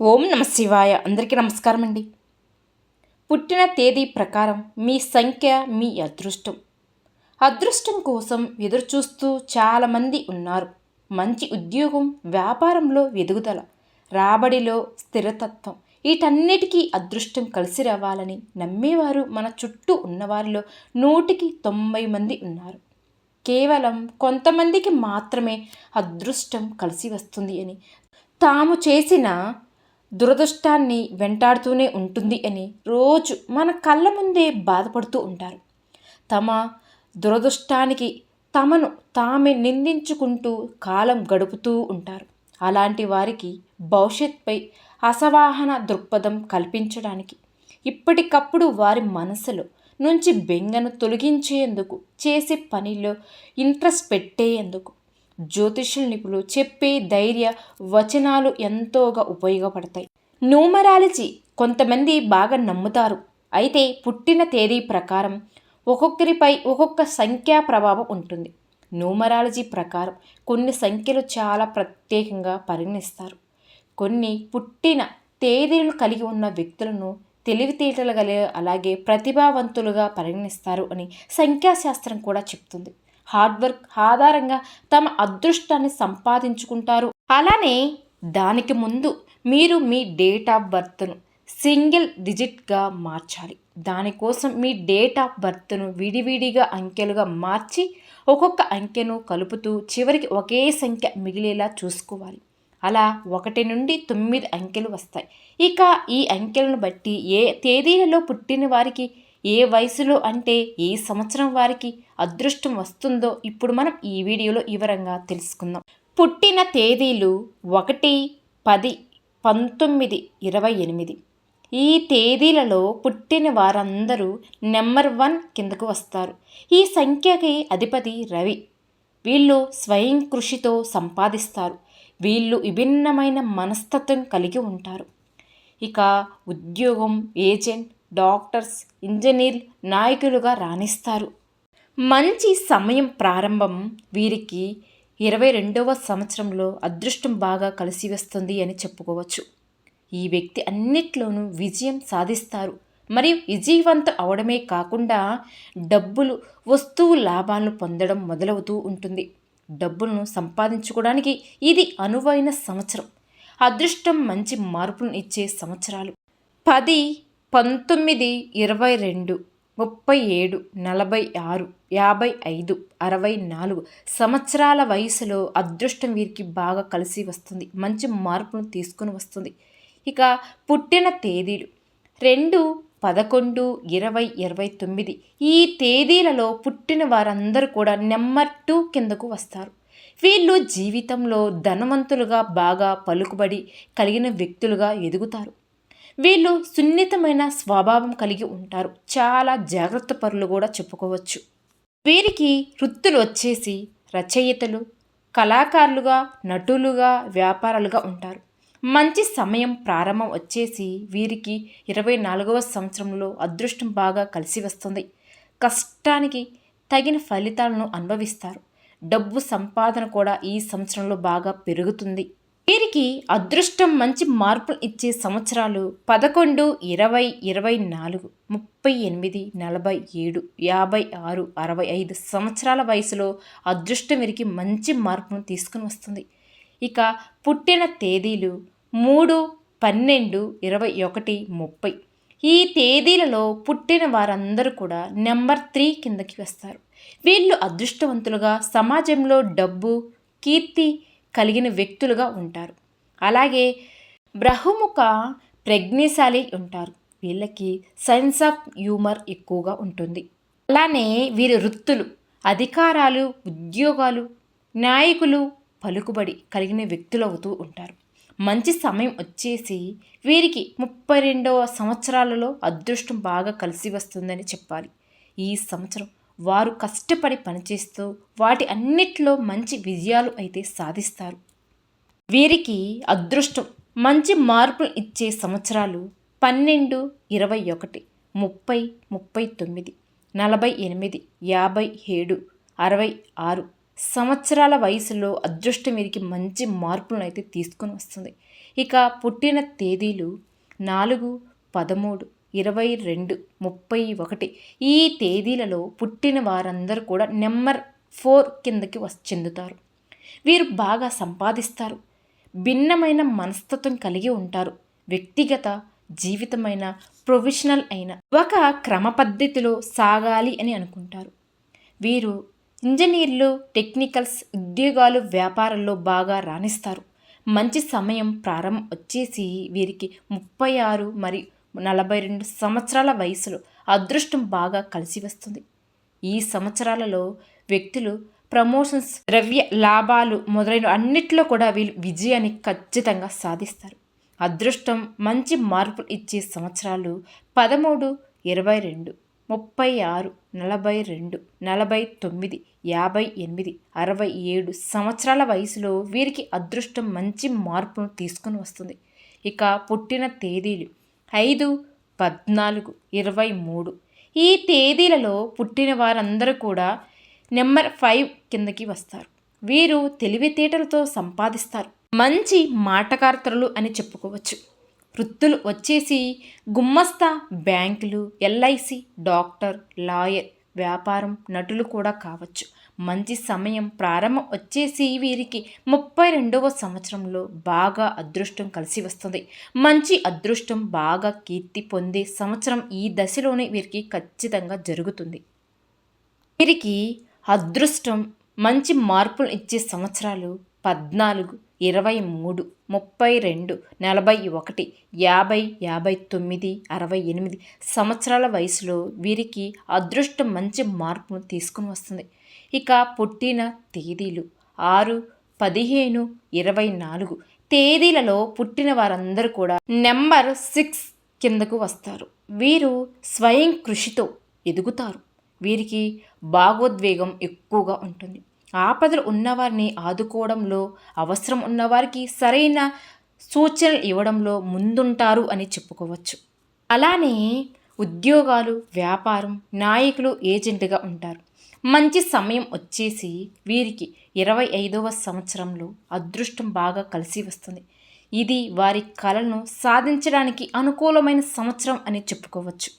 ఓం నమ శివాయ. అందరికీ నమస్కారం అండి పుట్టిన తేదీ ప్రకారం మీ సంఖ్య మీ అదృష్టం. అదృష్టం కోసం ఎదురుచూస్తూ చాలామంది ఉన్నారు. మంచి ఉద్యోగం వ్యాపారంలో ఎదుగుదల రాబడిలో స్థిరతత్వం వీటన్నిటికీ అదృష్టం కలిసి రావాలని నమ్మేవారు మన చుట్టూ ఉన్నవారిలో నూటికి తొంభై మంది ఉన్నారు. కేవలం కొంతమందికి మాత్రమే అదృష్టం కలిసి వస్తుంది అని తాము చేసిన దురదృష్టాన్ని వెంటాడుతూనే ఉంటుంది అని రోజు మన కళ్ళ ముందే బాధపడుతూ ఉంటారు. తమ దురదృష్టానికి తమను తామే నిందించుకుంటూ కాలం గడుపుతూ ఉంటారు. అలాంటి వారికి భవిష్యత్పై అసవాహన దృక్పథం కల్పించడానికి ఇప్పటికప్పుడు వారి మనసులో నుంచి బెంగను తొలగించేందుకు చేసే పనిలో ఇంట్రెస్ట్ పెట్టేందుకు జ్యోతిష్యుల నిపుణులు చెప్పే ధైర్య వచనాలు ఎంతోగా ఉపయోగపడతాయి. న్యూమరాలజీ కొంతమంది బాగా నమ్ముతారు. అయితే పుట్టిన తేదీ ప్రకారం ఒక్కొక్కరిపై ఒక్కొక్క సంఖ్యా ప్రభావం ఉంటుంది. న్యూమరాలజీ ప్రకారం కొన్ని సంఖ్యలు చాలా ప్రత్యేకంగా పరిగణిస్తారు. కొన్ని పుట్టిన తేదీలు కలిగి ఉన్న వ్యక్తులను తెలివితేటలు గల అలాగే ప్రతిభావంతులుగా పరిగణిస్తారు అని సంఖ్యాశాస్త్రం కూడా చెప్తుంది. హార్డ్ వర్క్ ఆధారంగా తమ అదృష్టాన్ని సంపాదించుకుంటారు. అలానే దానికి ముందు మీరు మీ డేట్ ఆఫ్ బర్త్ను సింగిల్ డిజిట్గా మార్చాలి. దానికోసం మీ డేట్ ఆఫ్ బర్త్ను విడివిడిగా అంకెలుగా మార్చి ఒక్కొక్క అంకెను కలుపుతూ చివరికి ఒకే సంఖ్య మిగిలేలా చూసుకోవాలి. అలా ఒకటి నుండి తొమ్మిది అంకెలు వస్తాయి. ఇక ఈ అంకెలను బట్టి ఏ తేదీలలో పుట్టిన వారికి ఏ వయసులో అంటే ఏ సంవత్సరం వారికి అదృష్టం వస్తుందో ఇప్పుడు మనం ఈ వీడియోలో వివరంగా తెలుసుకుందాం. పుట్టిన తేదీలు ఒకటి పది పంతొమ్మిది ఇరవై ఎనిమిది. ఈ తేదీలలో పుట్టిన వారందరూ నెంబర్ వన్ కిందకు వస్తారు. ఈ సంఖ్యకి అధిపతి రవి. వీళ్ళు స్వయం కృషితో సంపాదిస్తారు. వీళ్ళు విభిన్నమైన మనస్తత్వం కలిగి ఉంటారు. ఇక ఉద్యోగం ఏజెంట్ డాక్టర్స్ ఇంజనీర్ నాయకులుగా రాణిస్తారు. మంచి సమయం ప్రారంభం వీరికి ఇరవై రెండవ సంవత్సరంలో అదృష్టం బాగా కలిసి వస్తుంది అని చెప్పుకోవచ్చు. ఈ వ్యక్తి అన్నిట్లోనూ విజయం సాధిస్తారు. మరియు విజయవంతం అవడమే కాకుండా డబ్బులు వస్తువు లాభాలను పొందడం మొదలవుతూ ఉంటుంది. డబ్బులను సంపాదించుకోవడానికి ఇది అనువైన సంవత్సరం. అదృష్టం మంచి మార్పును ఇచ్చే సంవత్సరాలు. పది పంతొమ్మిది ఇరవై రెండు ముప్పై ఏడు నలభై ఆరు యాభై ఐదు అరవై నాలుగు సంవత్సరాల వయసులో అదృష్టం వీరికి బాగా కలిసి వస్తుంది. మంచి మార్పును తీసుకుని వస్తుంది. ఇక పుట్టిన తేదీలు రెండు పదకొండు ఇరవై ఇరవై తొమ్మిది ఈ తేదీలలో పుట్టిన వారందరూ కూడా నెంబర్ టూ కిందకు వస్తారు. వీళ్ళు జీవితంలో ధనవంతులుగా బాగా పలుకుబడి కలిగిన వ్యక్తులుగా ఎదుగుతారు. వీళ్ళు సున్నితమైన స్వభావం కలిగి ఉంటారు. చాలా జాగ్రత్త పరులు కూడా చెప్పుకోవచ్చు. వీరికి వృత్తులు వచ్చేసి రచయితలు కళాకారులుగా నటులుగా వ్యాపారాలుగా ఉంటారు. మంచి సమయం ప్రారంభం వచ్చేసి వీరికి ఇరవై నాలుగవ సంవత్సరంలో అదృష్టం బాగా కలిసి వస్తుంది. కష్టానికి తగిన ఫలితాలను అనుభవిస్తారు. డబ్బు సంపాదన కూడా ఈ సంవత్సరంలో బాగా పెరుగుతుంది. వీరికి అదృష్టం మంచి మార్పులు ఇచ్చే సంవత్సరాలు పదకొండు ఇరవై ఇరవై నాలుగు ముప్పై ఎనిమిది నలభై ఏడు యాభై ఆరు అరవై ఐదు సంవత్సరాల వయసులో అదృష్టం వీరికి మంచి మార్పును తీసుకుని వస్తుంది. ఇక పుట్టిన తేదీలు మూడు పన్నెండు ఇరవై ఒకటి ముప్పై. ఈ తేదీలలో పుట్టిన వారందరూ కూడా నెంబర్ త్రీ కిందకి వస్తారు. వీళ్ళు అదృష్టవంతులుగా సమాజంలో డబ్బు కీర్తి కలిగిన వ్యక్తులుగా ఉంటారు. అలాగే బ్రహ్ముఖ ప్రజ్ఞశాలి ఉంటారు. వీళ్ళకి సెన్స్ ఆఫ్ హ్యూమర్ ఎక్కువగా ఉంటుంది. అలానే వీరి వృత్తులు అధికారాలు ఉద్యోగాలు నాయకులు పలుకుబడి కలిగిన వ్యక్తులు అవుతూ ఉంటారు. మంచి సమయం వచ్చేసి వీరికి ముప్పై రెండవ సంవత్సరాలలో అదృష్టం బాగా కలిసి వస్తుందని చెప్పాలి. ఈ సంవత్సరం వారు కష్టపడి పనిచేస్తూ వాటి అన్నిట్లో మంచి విజయాలు అయితే సాధిస్తారు. వీరికి అదృష్టం మంచి మార్పులు ఇచ్చే సంవత్సరాలు పన్నెండు ఇరవై ఒకటి ముప్పై ముప్పై తొమ్మిది నలభై ఎనిమిది యాభై ఏడు అరవై ఆరు సంవత్సరాల వయసులో అదృష్టం వీరికి మంచి మార్పులను అయితే తీసుకొని వస్తుంది. ఇక పుట్టిన తేదీలు నాలుగు పదమూడు ఇరవై రెండు ముప్పై ఒకటి ఈ తేదీలలో పుట్టిన వారందరూ కూడా నెంబర్ ఫోర్ కిందకి వస్ చెందుతారు. వీరు బాగా సంపాదిస్తారు. భిన్నమైన మనస్తత్వం కలిగి ఉంటారు. వ్యక్తిగత జీవితమైన ప్రొఫెషనల్ అయిన ఒక క్రమ పద్ధతిలో సాగాలి అని అనుకుంటారు. వీరు ఇంజనీర్లు టెక్నికల్స్ ఉద్యోగాలు వ్యాపారంలో బాగా రాణిస్తారు. మంచి సమయం ప్రారంభం వచ్చేసి వీరికి ముప్పై ఆరు మరియు నలభై రెండు సంవత్సరాల వయసులో అదృష్టం బాగా కలిసి వస్తుంది. ఈ సంవత్సరాలలో వ్యక్తులు ప్రమోషన్స్ ద్రవ్య లాభాలు మొదలైన అన్నిట్లో కూడా వీళ్ళు విజయాన్ని ఖచ్చితంగా సాధిస్తారు. అదృష్టం మంచి మార్పులు ఇచ్చే సంవత్సరాలు పదమూడు ఇరవై రెండు ముప్పై ఆరు నలభై రెండు నలభై తొమ్మిది యాభై ఎనిమిది అరవై ఏడు సంవత్సరాల వయసులో వీరికి అదృష్టం మంచి మార్పును తీసుకుని వస్తుంది. ఇక పుట్టిన తేదీలు ఐదు పద్నాలుగు ఇరవై మూడు. ఈ తేదీలలో పుట్టిన వారందరూ కూడా నెంబర్ ఫైవ్ కిందకి వస్తారు. వీరు తెలివితేటలతో సంపాదిస్తారు. మంచి మాటకార్తలు అని చెప్పుకోవచ్చు. వృత్తులు వచ్చేసి గుమ్మస్తా బ్యాంకులు ఎల్ఐసి డాక్టర్ లాయర్ వ్యాపారం నటులు కూడా కావచ్చు. మంచి సమయం ప్రారంభం వచ్చేసి వీరికి ముప్పై రెండవ సంవత్సరంలో బాగా అదృష్టం కలిసి వస్తుంది. మంచి అదృష్టం బాగా కీర్తి పొందే సంవత్సరం ఈ దశలోనే వీరికి ఖచ్చితంగా జరుగుతుంది. వీరికి అదృష్టం మంచి మార్పులు ఇచ్చే సంవత్సరాలు పద్నాలుగు ఇరవై మూడు ముప్పై రెండు నలభై ఒకటి యాభై యాభై తొమ్మిది అరవై ఎనిమిది సంవత్సరాల వయసులో వీరికి అదృష్టం మంచి మార్పును తీసుకుని వస్తుంది. ఇక పుట్టిన తేదీలు ఆరు పదిహేను ఇరవై నాలుగు. తేదీలలో పుట్టిన వారందరూ కూడా నెంబర్ సిక్స్ కిందకు వస్తారు. వీరు స్వయం కృషితో ఎదుగుతారు. వీరికి భాగోద్వేగం ఎక్కువగా ఉంటుంది. ఆపదలు ఉన్నవారిని ఆదుకోవడంలో అవసరం ఉన్నవారికి సరైన సూచనలు ఇవ్వడంలో ముందుంటారు అని చెప్పుకోవచ్చు. అలానే ఉద్యోగాలు వ్యాపారం నాయకులు ఏజెంట్గా ఉంటారు. మంచి సమయం వచ్చేసి వీరికి ఇరవై ఐదవ సంవత్సరంలో అదృష్టం బాగా కలిసి వస్తుంది. ఇది వారి కళను సాధించడానికి అనుకూలమైన సంవత్సరం అని చెప్పుకోవచ్చు.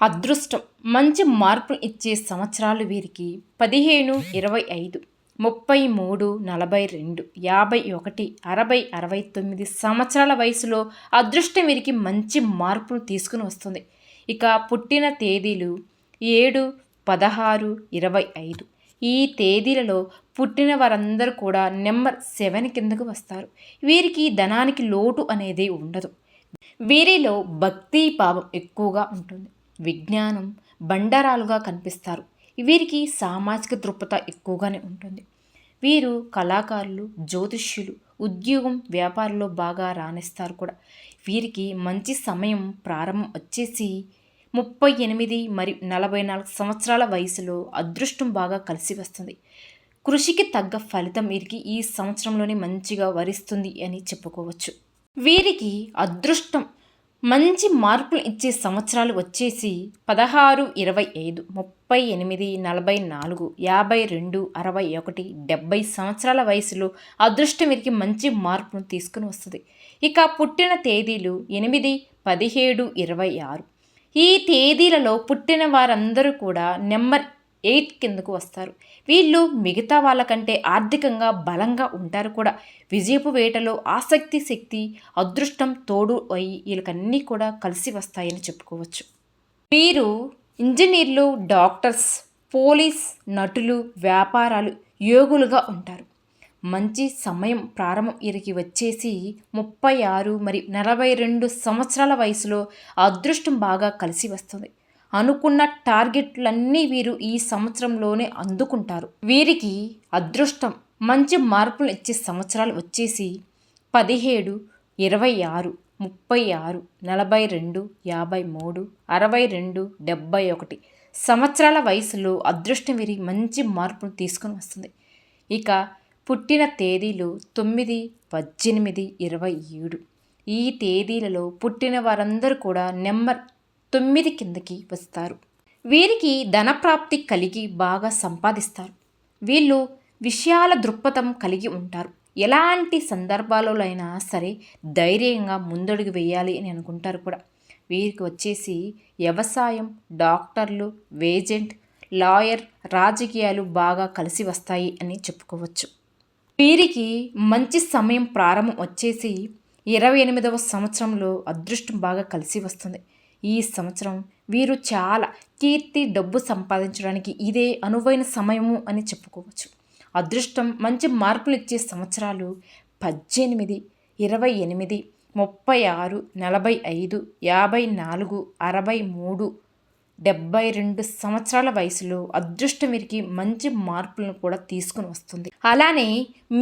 అదృష్టం మంచి మార్పులు ఇచ్చే సంవత్సరాలు వీరికి పదిహేను ఇరవై ఐదు ముప్పై మూడు నలభై రెండు యాభై ఒకటి అరవై అరవై తొమ్మిది సంవత్సరాల వయసులో అదృష్టం వీరికి మంచి మార్పును తీసుకుని వస్తుంది. ఇక పుట్టిన తేదీలు ఏడు పదహారు ఇరవై ఐదు. ఈ తేదీలలో పుట్టిన వారందరూ కూడా నెంబర్ సెవెన్ కిందకు వస్తారు. వీరికి ధనానికి లోటు అనేది ఉండదు. వీరిలో భక్తి పాపం ఎక్కువగా ఉంటుంది. విజ్ఞానం బండరాలుగా కనిపిస్తారు. వీరికి సామాజిక దృక్పథ ఎక్కువగానే ఉంటుంది. వీరు కళాకారులు జ్యోతిష్యులు ఉద్యోగం వ్యాపారంలో బాగా రాణిస్తారు కూడా. వీరికి మంచి సమయం ప్రారంభం వచ్చేసి ముప్పై ఎనిమిది మరియు నలభై నాలుగు సంవత్సరాల వయసులో అదృష్టం బాగా కలిసి వస్తుంది. కృషికి తగ్గ ఫలితం వీరికి ఈ సంవత్సరంలోనే మంచిగా వరిస్తుంది అని చెప్పుకోవచ్చు. వీరికి అదృష్టం. మంచి మార్పులు ఇచ్చే సంవత్సరాలు వచ్చేసి పదహారు ఇరవై ఐదు ముప్పై ఎనిమిది నలభై నాలుగు యాభై రెండు అరవై ఒకటి డెబ్బై సంవత్సరాల వయసులో అదృష్టం వీరికి మంచి మార్పును తీసుకుని వస్తుంది. ఇక పుట్టిన తేదీలు ఎనిమిది పదిహేడు ఇరవై ఆరు ఈ తేదీలలో పుట్టిన వారందరూ కూడా నెంబర్ ఎయిట్ కిందకు వస్తారు. వీళ్ళు మిగతా వాళ్ళకంటే ఆర్థికంగా బలంగా ఉంటారు కూడా. విజయపు వేటలో ఆసక్తి శక్తి అదృష్టం తోడు అయి వీళ్ళకన్నీ కూడా కలిసి వస్తాయని చెప్పుకోవచ్చు. వీరు ఇంజనీర్లు డాక్టర్స్ పోలీస్ నటులు వ్యాపారాలు యోగులుగా ఉంటారు. మంచి సమయం ప్రారంభం వీరికి వచ్చేసి ముప్పై ఆరు మరి నలభై రెండు సంవత్సరాల వయసులో అదృష్టం బాగా కలిసి వస్తుంది. అనుకున్న టార్గెట్లన్నీ వీరు ఈ సంవత్సరంలోనే అందుకుంటారు. వీరికి అదృష్టం మంచి మార్పులు ఇచ్చే సంవత్సరాలు వచ్చేసి పదిహేడు ఇరవై ఆరు ముప్పై ఆరు నలభై రెండు యాభై మూడు అరవై రెండు డెబ్బై ఒకటి సంవత్సరాల వయసులో అదృష్టం వీరి మంచి మార్పును తీసుకొని వస్తుంది. ఇక పుట్టిన తేదీలు తొమ్మిది పద్దెనిమిది ఇరవై ఏడు. ఈ తేదీలలో పుట్టిన వారందరూ కూడా నెంబర్ తొమ్మిది కిందకి వస్తారు. వీరికి ధనప్రాప్తి కలిగి బాగా సంపాదిస్తారు. వీళ్ళు విషయాల దృక్పథం కలిగి ఉంటారు. ఎలాంటి సందర్భాలలో అయినా సరే ధైర్యంగా ముందడుగు వేయాలి అని అనుకుంటారు కూడా. వీరికి వచ్చేసి వ్యవసాయం డాక్టర్లు వేజెంట్ లాయర్ రాజకీయాలు బాగా కలిసి వస్తాయి అని చెప్పుకోవచ్చు. వీరికి మంచి సమయం ప్రారంభం వచ్చేసి ఇరవై ఎనిమిదవ సంవత్సరంలో అదృష్టం బాగా కలిసి వస్తుంది. ఈ సంవత్సరం వీరు చాలా కీర్తి డబ్బు సంపాదించడానికి ఇదే అనువైన సమయము అని చెప్పుకోవచ్చు. అదృష్టం మంచి మార్పులు ఇచ్చే సంవత్సరాలు పద్దెనిమిది ఇరవై ఎనిమిది ముప్పై ఆరు నలభై ఐదు యాభై నాలుగు అరవై మూడు డెబ్బై రెండు సంవత్సరాల వయసులో అదృష్టం వీరికి మంచి మార్పులను కూడా తీసుకుని వస్తుంది. అలానే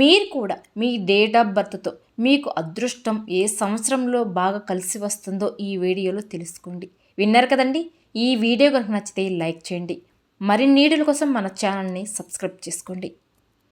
మీరు కూడా మీ డేట్ ఆఫ్ బర్త్తో మీకు అదృష్టం ఏ సంవత్సరంలో బాగా కలిసి వస్తుందో ఈ వీడియోలో తెలుసుకోండి. విన్నారు కదండి? ఈ వీడియో కనుక నచ్చితే లైక్ చేయండి. మరిన్ని వీడియోల కోసం మన ఛానల్ని సబ్స్క్రైబ్ చేసుకోండి.